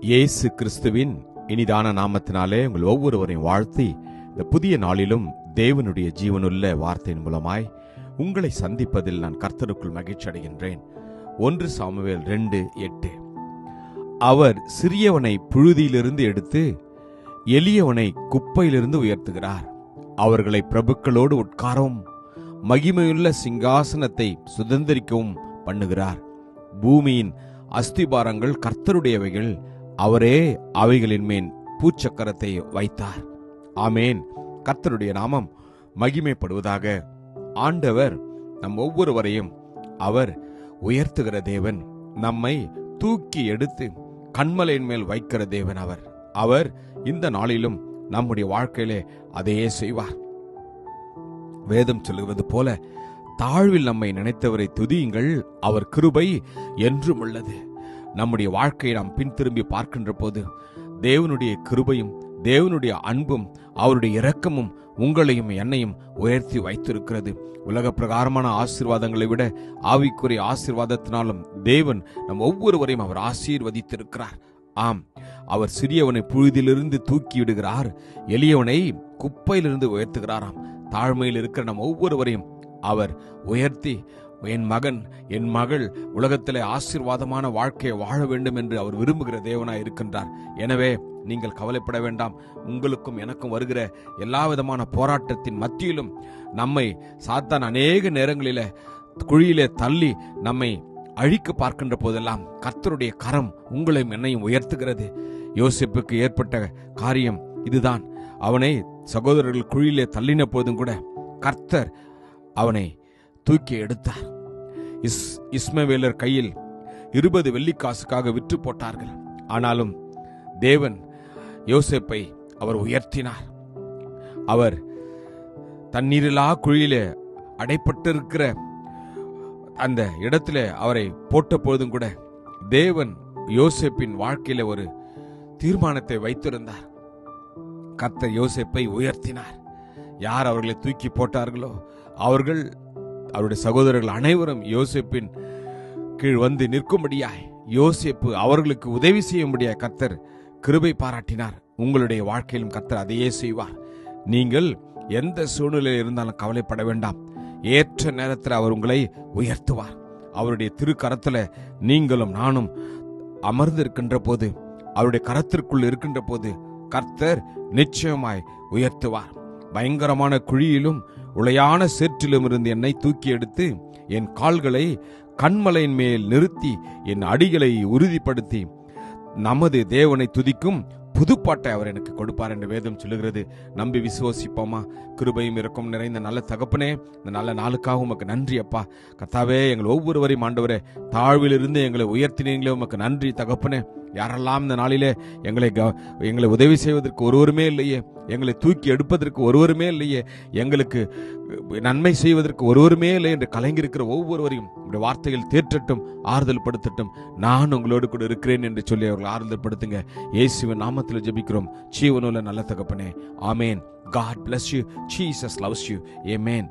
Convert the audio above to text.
இயேசு கிறிஸ்துவின் இனிதான நாமத்தினாலே உங்கள் ஒவ்வொருவரையும் வாழ்த்தி இந்த புதிய நாளிலும் தேவனுடைய ஜீவனுள்ள வார்த்தையின் மூலமாய் உங்களை சந்திப்பதில் நான் கர்த்தருக்குள் மகிழ்ச்சி அடைகின்றேன். ஒன்று சாமுவேல் ரெண்டு எட்டு. அவர் சிறியவனை புழுதியிலிருந்து எடுத்து எளியவனை குப்பையிலிருந்து உயர்த்துகிறார். அவர்களை பிரபுக்களோடு உட்காரவும் மகிமையுள்ள சிங்காசனத்தை சுதந்திரிக்கவும் பண்ணுகிறார். பூமியின் அஸ்திபாரங்கள் கர்த்தருடையவைகள். அவரே அவைகளின் மேல் பூச்சக்கரத்தை வைத்தார். ஆமேன். கர்த்தருடைய நாமம் மகிமைப்படுவதாக. ஆண்டவர் நம் ஒவ்வொருவரையும் அவர் உயர்த்துகிற தேவன் நம்மை தூக்கி எடுத்து கண்மலையின் மேல் வைக்கிற தேவன் அவர். அவர் இந்த நாளிலும் நம்முடைய வாழ்க்கையிலே அதையே செய்வார். வேதம் சொல்லுவது போல தாழ்வில் நம்மை நினைத்தவரை துதியுங்கள் அவர் கிருபை என்றும் உள்ளது. நம்முடைய வாழ்க்கையை நாம் பின் திரும்பி பார்க்கின்ற போது தேவனுடைய கிருபையும் தேவனுடைய அன்பும் அவருடைய இரக்கமும் உங்களையும் என்னையும் உயர்த்தி வைத்திருக்கிறது. உலக பிரகாரமான ஆசீர்வாதங்களை விட ஆவிக்குரிய ஆசீர்வாதத்தினாலும் தேவன் நம் ஒவ்வொருவரையும் அவர் ஆசீர்வதித்திருக்கிறார். ஆம் அவர் சிறியவனை புழுதிலிருந்து தூக்கி விடுகிறார் எளியவனை குப்பையிலிருந்து உயர்த்துகிறாராம். தாழ்மையில் இருக்கிற நம் ஒவ்வொருவரையும் அவர் உயர்த்தி என் மகன் என் மகள் உலகத்திலே ஆசீர்வாதமான வாழ்க்கையை வாழ வேண்டும் என்று அவர் விரும்புகிற தேவனாய் இருக்கின்றார். எனவே நீங்கள் கவலைப்பட வேண்டாம். உங்களுக்கும் எனக்கும் வருகிற எல்லா விதமான போராட்டத்தின் மத்தியிலும் நம்மை சாத்தான் அநேக நேரங்களில குழியிலே தள்ளி நம்மை அழிக்க பார்க்கின்ற போதெல்லாம் கர்த்தருடைய கரம் உங்களையும் என்னையும் உயர்த்துகிறது. யோசிப்புக்கு ஏற்பட்ட காரியம் இதுதான். அவனை சகோதரர்கள் குழியிலே தள்ளின போதும் கூட கர்த்தர் அவனை தூக்கி எடுத்தார். இஸ் இஸ்மவேலர் கையில் இருபது வெள்ளிக்காசுக்காக விற்று போட்டார்கள். ஆனாலும் தேவன் யோசேப்பை அவர் உயர்த்தினார். அவர் தண்ணீரிலா குழியிலே அடைப்பட்டிருக்கிற அந்த இடத்துல அவரை போட்ட பொழுதும் கூட தேவன் யோசேப்பின் வாழ்க்கையில ஒரு தீர்மானத்தை வைத்திருந்தார். கர்த்தர் யோசேப்பை உயர்த்தினார். யார் அவர்களை தூக்கி போட்டார்களோ அவர்கள் அவருடைய சகோதரர்கள் அனைவரும் யோசிப்பின் கீழ் வந்து நிற்கும்படியாய் யோசிப்பு அவர்களுக்கு உதவி செய்யும்படியாய் கர்த்தர் கிருபை பாராட்டினார். உங்களுடைய வாழ்க்கையிலும் கர்த்தர் அதையே செய்வார். நீங்கள் எந்த சூழ்நிலையில் இருந்தாலும் கவலைப்பட வேண்டாம். ஏற்ற நேரத்தில் அவர் உங்களை உயர்த்துவார். அவருடைய திருக்கரத்தில் நீங்களும் நானும் அமர்ந்திருக்கின்ற போது அவருடைய கரத்திற்குள் இருக்கின்ற போது கர்த்தர் நிச்சயமாய் உயர்த்துவார். பயங்கரமான குழியிலும் உளையான சேற்றிலுமிருந்து என்னை தூக்கி எடுத்து என் கால்களை கண்மலையின் மேல் நிறுத்தி என் அடிகளை உறுதிப்படுத்தி நமது தேவனை துதிக்கும் புதுப்பாட்டை அவர் எனக்கு கொடுப்பார் என்று வேதம் சொல்லுகிறது. நம்பி விசுவாசிப்போமா? கிருபையும் இருக்கும் நிறைந்த நல்ல தகப்பனே இந்த நல்ல நாளுக்காக உமக்கு நன்றி அப்பா. கத்தாவே எங்கள் ஒவ்வொருவரையும் ஆண்டவரே தாழ்விலிருந்து எங்களை உயர்த்தினீங்களே உமக்கு நன்றி தகப்பனே. யாரெல்லாம் இந்த நாளிலே எங்களை க- எங்களை உதவி செய்வதற்கு ஒருவருமே இல்லையே எங்களை தூக்கி எடுப்பதற்கு ஒருவருமே இல்லையே எங்களுக்கு நன்மை செய்வதற்கு ஒருவருமே இல்லை என்று கலங்கியிருக்கிற ஒவ்வொருவரையும் உடைய வார்த்தைகள் தேற்றட்டும் ஆறுதல் படுத்தட்டும். நான் உங்களோடு கூட இருக்கிறேன் என்று சொல்லி அவர்கள் ஆறுதல் படுத்துங்க. இயேசுவின் நாமத்தில் ஜபிக்கிறோம். ஜீவனுள்ள நல்ல தகப்பனே ஆமேன். God bless you. Loves you amen